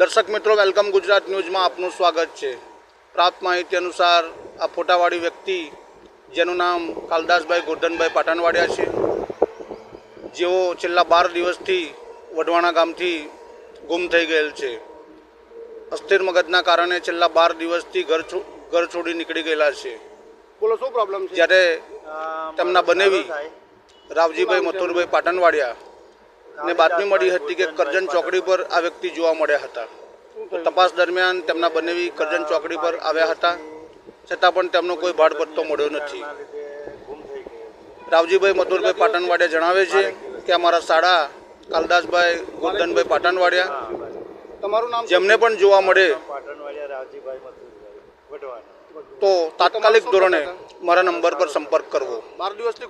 દર્શક મિત્રો વેલકમ ગુજરાત ન્યૂઝમાં આપનું સ્વાગત છે. પ્રાપ્ત માહિતી અનુસાર આ ફોટાવાળી વ્યક્તિ જેનું નામ કાલદાસભાઈ ગોરધનભાઈ પાટણવાડિયા છે જેઓ છેલ્લા બાર દિવસથી વઢવાણા ગામથી ગુમ થઈ ગયેલ છે. અસ્થિર મગજના કારણે છેલ્લા બાર દિવસથી ઘર ઘર છોડી નીકળી ગયેલા છે. બોલો શું પ્રોબ્લેમ છે? જ્યારે તેમના બનેવી રાવજીભાઈ મથુરભાઈ પાટણવાડિયા. ને બાતમી મળી હતી કે કરજણ ચોકડી પર આ વ્યક્તિ જોવા મળ્યા હતા. તો તપાસ દરમિયાન તેમના બનેવી કરજણ ચોકડી પર આવ્યા હતા. છતાં પણ તેમનો કોઈ ભાડ પત્તો મળ્યો નથી. રાવજીભાઈ મથુરભાઈ પાટણવાડિયા જણાવે છે કે અમારા શાળા કાલદાસભાઈ ગોરધનભાઈ પાટણવાડિયા. તમારું નામ જેમને પણ જોવા મળે. તો તાત્કાલિક ધોરણે મારા નંબર પર સંપર્ક કરવો.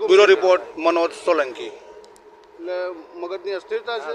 Bureau report Manoj Solanki. એટલે મગજની અસ્થિરતા છે?